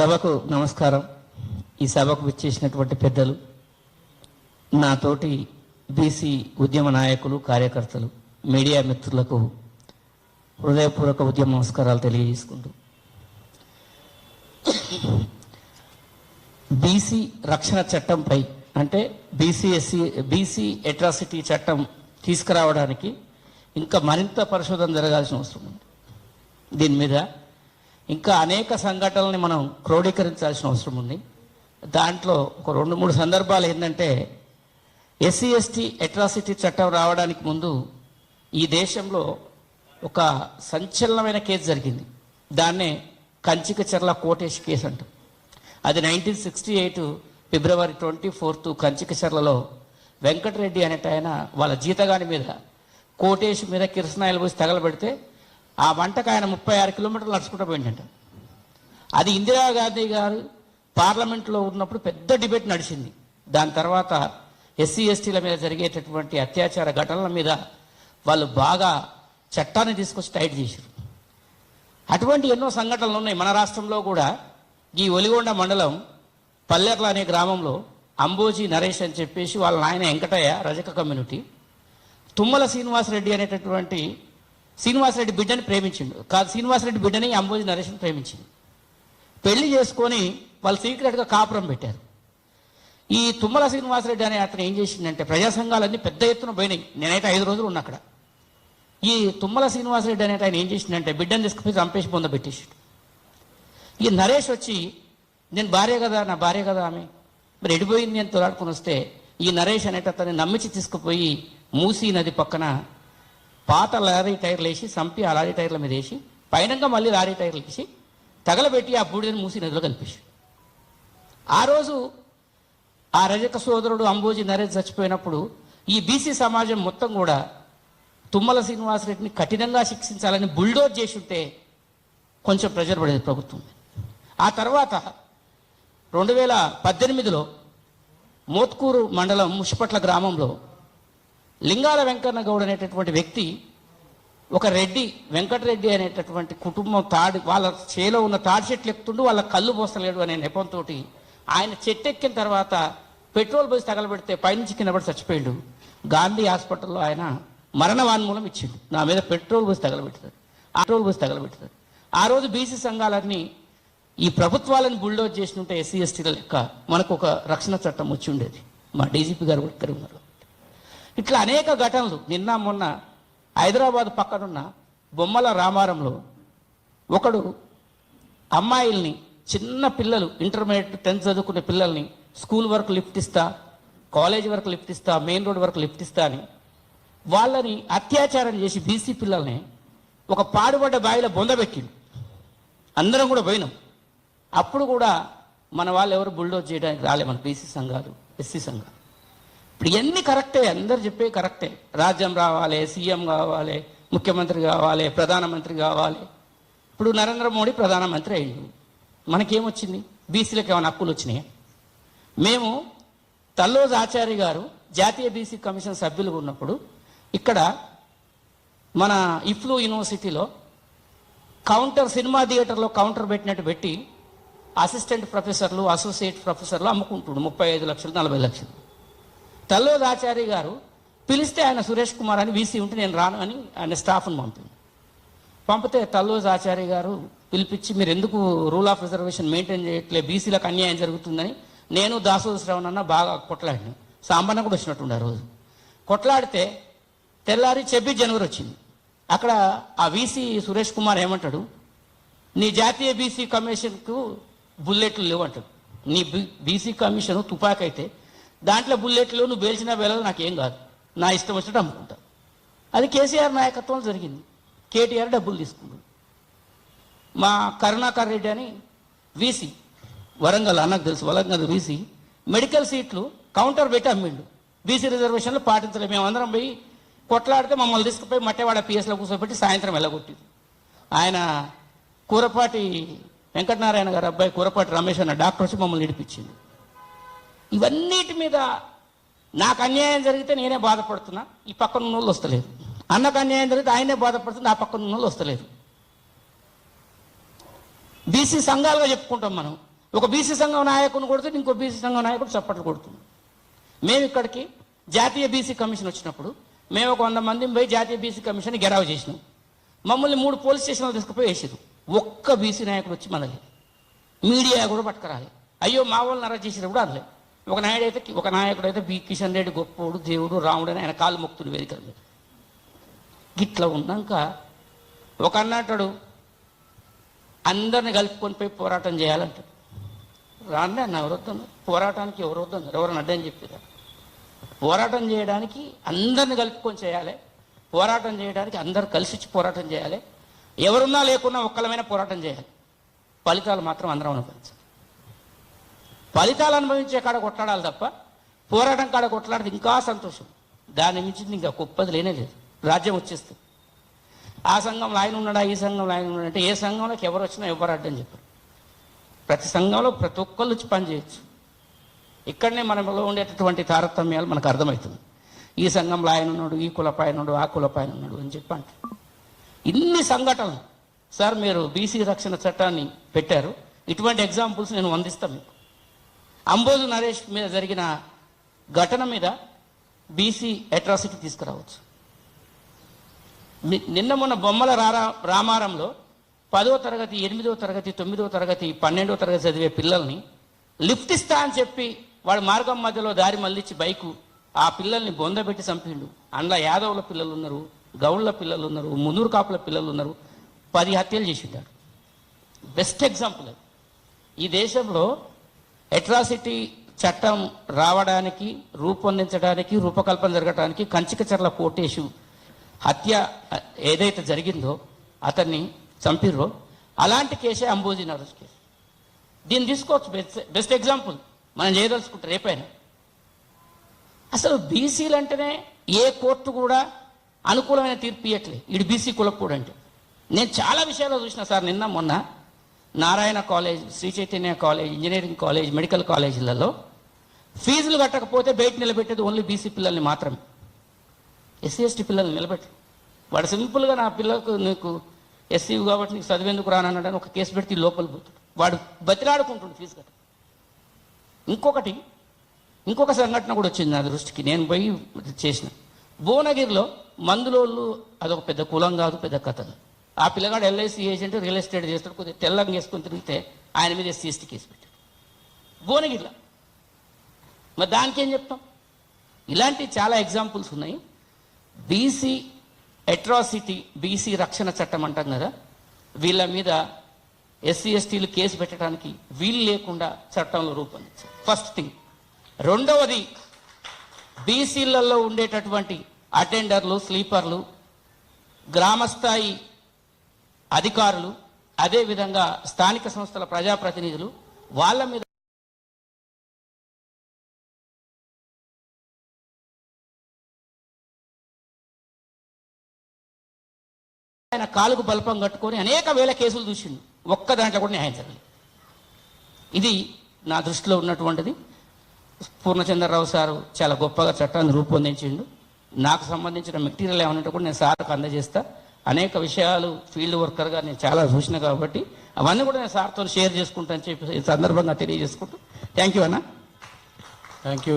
సభకు నమస్కారం. ఈ సభకు విచ్చేసినటువంటి పెద్దలు నాతోటి బీసీ ఉద్యమ నాయకులు కార్యకర్తలు మీడియా మిత్రులకు హృదయపూర్వక ఉద్యమ నమస్కారాలు తెలియజేసుకుంటూ. బీసీ రక్షణ చట్టంపై అంటే బీసీఎస్సీ బీసీ అట్రాసిటీ చట్టం తీసుకురావడానికి ఇంకా మరింత పరిశోధన జరగాల్సిన అవసరం ఉంది. దీని మీద ఇంకా అనేక సంఘటనల్ని మనం క్రోడీకరించాల్సిన అవసరం ఉంది. దాంట్లో ఒక రెండు మూడు సందర్భాలు ఏంటంటే ఎస్సీ ఎస్టీ అట్రాసిటీ చట్టం రావడానికి ముందు ఈ దేశంలో ఒక సంచలనమైన కేసు జరిగింది. దాన్నే కంచిక చెర్ల కోటేష్ కేసు అంటాం. అది nineteen sixty eight February twenty fourth కంచిక చెర్లలో వెంకటరెడ్డి అనేట ఆయన వాళ్ళ జీతగాని మీద కోటేష్ మీద కిరసనాయలు పోసి తగలబెడితే ఆ వంటకు ఆయన ముప్పై ఆరు కిలోమీటర్లు నడుచుకుంటూ పోయిందంట. అది ఇందిరాగాంధీ గారు పార్లమెంట్లో ఉన్నప్పుడు పెద్ద డిబేట్ నడిచింది. దాని తర్వాత ఎస్సీ ఎస్టీల మీద జరిగేటటువంటి అత్యాచార ఘటనల మీద వాళ్ళు బాగా చట్టాన్ని తీసుకొచ్చి టైట్ చేశారు. అటువంటి ఎన్నో సంఘటనలు ఉన్నాయి. మన రాష్ట్రంలో కూడా ఈ ఒలిగొండ మండలం పల్లెర్ల అనే గ్రామంలో అంబోజీ నరేష్ అని చెప్పేసి వాళ్ళ నాయన వెంకటయ్య రజక కమ్యూనిటీ తుమ్మల శ్రీనివాసరెడ్డి అనేటటువంటి శ్రీనివాసరెడ్డి బిడ్డని ప్రేమించిండు. కాదు శ్రీనివాసరెడ్డి బిడ్డని అంబోజి నరేష్ని ప్రేమించింది పెళ్ళి చేసుకొని వాళ్ళు సీక్రెట్గా కాపురం పెట్టారు. ఈ తుమ్మల శ్రీనివాసరెడ్డి అనే అతను ఏం చేసిందంటే ప్రజా సంఘాలన్నీ పెద్ద ఎత్తున పోయినాయి. నేనైతే ఐదు రోజులు ఉన్నా అక్కడ. ఈ తుమ్మల శ్రీనివాసరెడ్డి అనే ఆయన ఏం చేసిందంటే బిడ్డను తీసుకుపోయి చంపేసి పొందబెట్టేసాడు ఈ నరేష్ వచ్చి నేను భార్య కదా నా భార్య కదా ఆమె. మరి ఎడిపోయింది నేను తోలాడుకుని వస్తే ఈ నరేష్ అనేట అతన్ని నమ్మించి తీసుకుపోయి మూసీ నది పక్కన పాత లారీ టైర్లు వేసి చంపి ఆ లారీ టైర్ల మీద వేసి పైనంగా మళ్ళీ లారీ టైర్లు వేసి తగలబెట్టి ఆ బూడిదని మూసి నదిలో కనిపించి ఆ రోజు ఆ రజక సోదరుడు అంబోజీ నరేష్ చచ్చిపోయినప్పుడు ఈ బీసీ సమాజం మొత్తం కూడా తుమ్మల శ్రీనివాసరెడ్డిని కఠినంగా శిక్షించాలని బుల్డోజ్ చేసి ఉంటే కొంచెం ప్రెజర్ పడేది ప్రభుత్వం. ఆ తర్వాత రెండు వేల పద్దెనిమిదిలో మోత్కూరు మండలం ముషిపట్ల గ్రామంలో లింగాల వెంకన్న గౌడ్ అనేటటువంటి వ్యక్తి ఒక రెడ్డి వెంకటరెడ్డి అనేటటువంటి కుటుంబం తాడి వాళ్ళ చేలో ఉన్న తాడి చెట్లు ఎక్కుతుండు వాళ్ళ కళ్ళు పోస్తలేడు అనే నెపంతో ఆయన చెట్టు ఎక్కిన తర్వాత పెట్రోల్ పోసి తగలబెడితే పైనుంచి కిందపడి చచ్చిపోయాడు. గాంధీ హాస్పిటల్లో ఆయన మరణ వాన్మూలం ఇచ్చిండు. నా మీద పెట్రోల్ పోసి తగలబెట్టారు. పెట్రోల్ పోసి తగలబెట్టారు. ఆ రోజు బీసీ సంఘాలన్నీ ఈ ప్రభుత్వాలను బుల్డోజ్ చేసినట్టే ఎస్సీ ఎస్టీల లెక్క మనకు ఒక రక్షణ చట్టం వచ్చి ఉండేది. మా డీజీపీ గారు కూడా ఉన్నారు. ఇట్లా అనేక ఘటనలు నిన్న మొన్న హైదరాబాద్ పక్కనున్న బొమ్మల రామారంలో ఒకడు అమ్మాయిల్ని చిన్న పిల్లలు ఇంటర్మీడియట్ టెన్త్ చదువుకునే పిల్లల్ని స్కూల్ వరకు లిఫ్ట్ ఇస్తా కాలేజ్ వరకు లిఫ్ట్ ఇస్తా మెయిన్ రోడ్ వరకు లిఫ్ట్ ఇస్తా అని వాళ్ళని అత్యాచారం చేసి బీసీ పిల్లల్ని ఒక పాడుబడ్డ బావిలో బొందబెట్టిండు అందరం కూడా పోయినాం. అప్పుడు కూడా మన వాళ్ళు ఎవరు బుల్డోజ్ చేయడానికి రాలే మన బీసీ సంఘాలు ఎస్సీ సంఘాలు. ఇప్పుడు ఇవన్నీ కరెక్టే అందరు చెప్పే కరెక్టే. రాజ్యం రావాలి సీఎం కావాలి ముఖ్యమంత్రి కావాలి ప్రధానమంత్రి కావాలి. ఇప్పుడు నరేంద్ర మోడీ ప్రధానమంత్రి అయ్యిండు. మనకేమొచ్చింది? బీసీలకు ఏమైనా హక్కులు వచ్చినాయి? మేము తల్లోజ్ ఆచార్య గారు జాతీయ బీసీ కమిషన్ సభ్యులుగా ఉన్నప్పుడు ఇక్కడ మన ఇఫ్లూ యూనివర్సిటీలో కౌంటర్ సినిమా థియేటర్లో కౌంటర్ పెట్టినట్టు పెట్టి అసిస్టెంట్ ప్రొఫెసర్లు అసోసియేట్ ప్రొఫెసర్లు అమ్ముకుంటుండు ముప్పై ఐదు లక్షలు నలభై లక్షలు. తల్లోద్ ఆచార్య గారు పిలిస్తే ఆయన సురేష్ కుమార్ అని వీసీ ఉంటే నేను రాను అని ఆయన స్టాఫ్ను పంపింది. పంపితే తల్లోజ్ ఆచార్య గారు పిలిపించి మీరు ఎందుకు రూల్ ఆఫ్ రిజర్వేషన్ మెయింటైన్ చేయట్లే? బీసీలకు అన్యాయం జరుగుతుందని నేను దాసోద శ్రవణ్ అన్న బాగా కొట్లాడినాం. సాంబన్న కూడా వచ్చినట్టుండే ఆ రోజు. కొట్లాడితే తెల్లారి చెబ్బి జనవరి వచ్చింది. అక్కడ ఆ వీసీ సురేష్ కుమార్ ఏమంటాడు? నీ జాతీయ బీసీ కమిషన్కు బుల్లెట్లు లేవు అంటాడు నీ బీసీ కమిషన్ తుపాకైతే అయితే దాంట్లో బుల్లెట్లు నువ్వు పేల్చినా నాకు నాకేం కాదు. నా ఇష్టం వచ్చినట్టు అమ్ముకుంటా. అది కేసీఆర్ నాయకత్వంలో జరిగింది. కేటీఆర్ డబ్బులు తీసుకున్నాడు. మా కరుణాకర్ రెడ్డి అని వీసీ వరంగల్ అన్నకు తెలుసు వరంగల్ వీసీ మెడికల్ సీట్లు కౌంటర్ పెట్టి అమ్మిండు. బీసీ రిజర్వేషన్లు పాటించలేదు అందరం పోయి కొట్లాడితే మమ్మల్ని తీసుకుపోయి మట్టేవాడ పిఎస్లో కూర్చోబెట్టి సాయంత్రం వెళ్ళగొట్టింది. ఆయన కూరపాటి వెంకటనారాయణ గారు అబ్బాయి కూరపాటి రమేష్ అన్న డాక్టర్ వచ్చి మమ్మల్ని నడిపించింది ఇవన్నిటి మీద నాకు అన్యాయం జరిగితే నేనే బాధపడుతున్నా. ఈ పక్కన ఉన్న వాళ్ళు వస్తలేదు. అన్నకు అన్యాయం జరిగితే ఆయనే బాధపడుతుంది ఆ పక్కన ఉన్న వాళ్ళు వస్తలేదు. బీసీ సంఘాలుగా చెప్పుకుంటాం మనం. ఒక బీసీ సంఘం నాయకుని కొడితే ఇంకో బీసీ సంఘం నాయకుడు చప్పట్లు కొడుతుంది. మేము ఇక్కడికి జాతీయ బీసీ కమిషన్ వచ్చినప్పుడు మేము ఒక వంద మందిని పోయి జాతీయ బీసీ కమిషన్ గెరావ్ చేసినాం. మమ్మల్ని మూడు పోలీస్ స్టేషన్లు తీసుకుపోయి వేసారు ఒక్క బీసీ నాయకుడు వచ్చి మనది మీడియా కూడా పట్టుకురాలి. అయ్యో మా వాళ్ళని అరెస్ట్ చేసినప్పుడు కూడా అనలే. ఒక నాయుడు అయితే ఒక నాయకుడు అయితే బి కిషన్ రెడ్డి గొప్పోడు దేవుడు రాముడు అని ఆయన కాళ్ళు మొక్కుతుడు వేదికల మీద గిట్లా ఉన్నాక ఒక అన్నటాడు అందరిని కలుపుకొని పోయి పోరాటం చేయాలంటాడు. రాండి అన్న ఎవరొద్దన్నారు? పోరాటానికి ఎవరు వద్దన్నారు అడ్డని చెప్పారు? పోరాటం చేయడానికి అందరిని కలుపుకొని చేయాలి. పోరాటం చేయడానికి అందరు కలిసి పోరాటం చేయాలి. ఎవరున్నా లేకున్నా ఒక్కలమైన పోరాటం చేయాలి. ఫలితాలు మాత్రం అందరం అనుభవించాలి. ఫలితాలు అనుభవించే కాడ కొట్లాడాలి తప్ప పోరాటం కాడ కొట్లాడితే ఇంకా సంతోషం. దాని మించింది ఇంకా గొప్పది లేనే లేదు. రాజ్యం వచ్చేస్తుంది. ఆ సంఘంలో ఆయన ఉన్నాడా? ఈ సంఘంలో ఆయన ఉన్నాడా అంటే ఏ సంఘంలోకి ఎవరు వచ్చినా ఎవరు అడ్డని చెప్పారు. ప్రతి సంఘంలో ప్రతి ఒక్కళ్ళు వచ్చి పనిచేయచ్చు ఇక్కడనే మనలో ఉండేటటువంటి తారతమ్యాలు మనకు అర్థమవుతుంది. ఈ సంఘంలో ఆయన ఉన్నాడు ఈ కులపాయన ఉన్నాడు ఆ కులపాయన ఉన్నాడు అని చెప్పి అంటారు. ఇన్ని సంఘటనలు. సార్ మీరు బీసీ రక్షణ చట్టాన్ని పెట్టారు. ఇటువంటి ఎగ్జాంపుల్స్ నేను అందిస్తాను మీకు. అంబోజు నరేష్ మీద జరిగిన ఘటన మీద బీసీ అట్రాసిటీ తీసుకురావచ్చు. నిన్న మొన్న బొమ్మల రారా రామారంలో పదో తరగతి ఎనిమిదో తరగతి తొమ్మిదో తరగతి పన్నెండో తరగతి చదివే పిల్లల్ని లిఫ్ట్ ఇస్తా అని చెప్పి వాడు మార్గం మధ్యలో దారి మళ్ళించి బైకు ఆ పిల్లల్ని బొందబెట్టి చంపిండు. అందులో యాదవుల పిల్లలు ఉన్నారు గౌళ్ళ పిల్లలు ఉన్నారు మునూరు కాపుల పిల్లలు ఉన్నారు పది హత్యలు చేసిండాడు. బెస్ట్ ఎగ్జాంపుల్ అది. ఈ దేశంలో అట్రాసిటీ చట్టం రావడానికి రూపొందించడానికి రూపకల్పన జరగడానికి కంచికచర్ల కోటేశు హత్య ఏదైతే జరిగిందో అతన్ని చంపిర్రో అలాంటి కేసే అంబోజీ నరేష్ కేసు. దీన్ని తీసుకోవచ్చు. Best best example. మనం చేయదలుచుకుంటే రేపైనా. అసలు బీసీలు అంటేనే ఏ కోర్టు కూడా అనుకూలమైన తీర్పు ఇవ్వట్లేదు ఇటు బీసీ కులప్పుడు అంటే. నేను చాలా విషయాలు చూసిన సార్ నిన్న మొన్న Narayana college Sri Chaitanya college engineering college medical కాలేజీలలో ఫీజులు కట్టకపోతే బయట నిలబెట్టేది ఓన్లీ బీసీ పిల్లల్ని మాత్రమే. ఎస్సీ ఎస్టీ పిల్లల్ని నిలబెట్టి వాడు సింపుల్గా నా పిల్లకు నీకు ఎస్సీ కాబట్టి నీకు చదివేందుకు రానన్నాడని ఒక కేసు పెడితే లోపల పోతాడు. వాడు బతిలాడుకుంటుండు ఫీజు కట్ట ఇంకొకటి ఇంకొక సంఘటన కూడా వచ్చింది నా దృష్టికి. నేను పోయి చేసిన. భువనగిరిలో మందులోళ్ళు అదొక పెద్ద కులం కాదు పెద్ద కథ ఆ పిల్లగాడు ఎల్ఐసి ఏజెంట్ రియల్ ఎస్టేట్ చేస్తాడు కొద్దిగా తెల్లంగా వేసుకొని తిరిగితే ఆయన మీద ఎస్సీ కేసు పెట్టాడు. భువనగిరిలో. మరి దానికి ఏం చెప్తాం? ఇలాంటి చాలా ఎగ్జాంపుల్స్ ఉన్నాయి. బీసీ అట్రాసిటీ బీసీ రక్షణ చట్టం అంటాం కదా వీళ్ళ మీద ఎస్సీ ఎస్టీలు కేసు పెట్టడానికి వీలు లేకుండా చట్టంలో రూపొందించారు. ఫస్ట్ థింగ్ రెండవది బీసీలలో ఉండేటటువంటి అటెండర్లు స్లీపర్లు గ్రామస్థాయి అధికారులు అదేవిధంగా స్థానిక సంస్థల ప్రజాప్రతినిధులు వాళ్ళ మీద ఆయన కాలుకు బల్పం కట్టుకొని అనేక వేల కేసులు చూసిండు. ఒక్క దాంట్లో కూడా న్యాయం జరగలేదు. ఇది నా దృష్టిలో ఉన్నటువంటిది. పూర్ణచంద్రరావు సారు చాలా గొప్పగా చట్టాన్ని రూపొందించిండు. నాకు సంబంధించిన మెటీరియల్ ఏమన్నట్టు కూడా నేను సార్కు అందజేస్తా. అనేక విషయాలు ఫీల్డ్ వర్కర్గా నేను చాలా చూసిన కాబట్టి అవన్నీ కూడా నేను సార్తో షేర్ చేసుకుంటాను చెప్పి ఈ సందర్భంగా తెలియజేసుకుంటూ. థ్యాంక్ యూ అన్న. Thank you.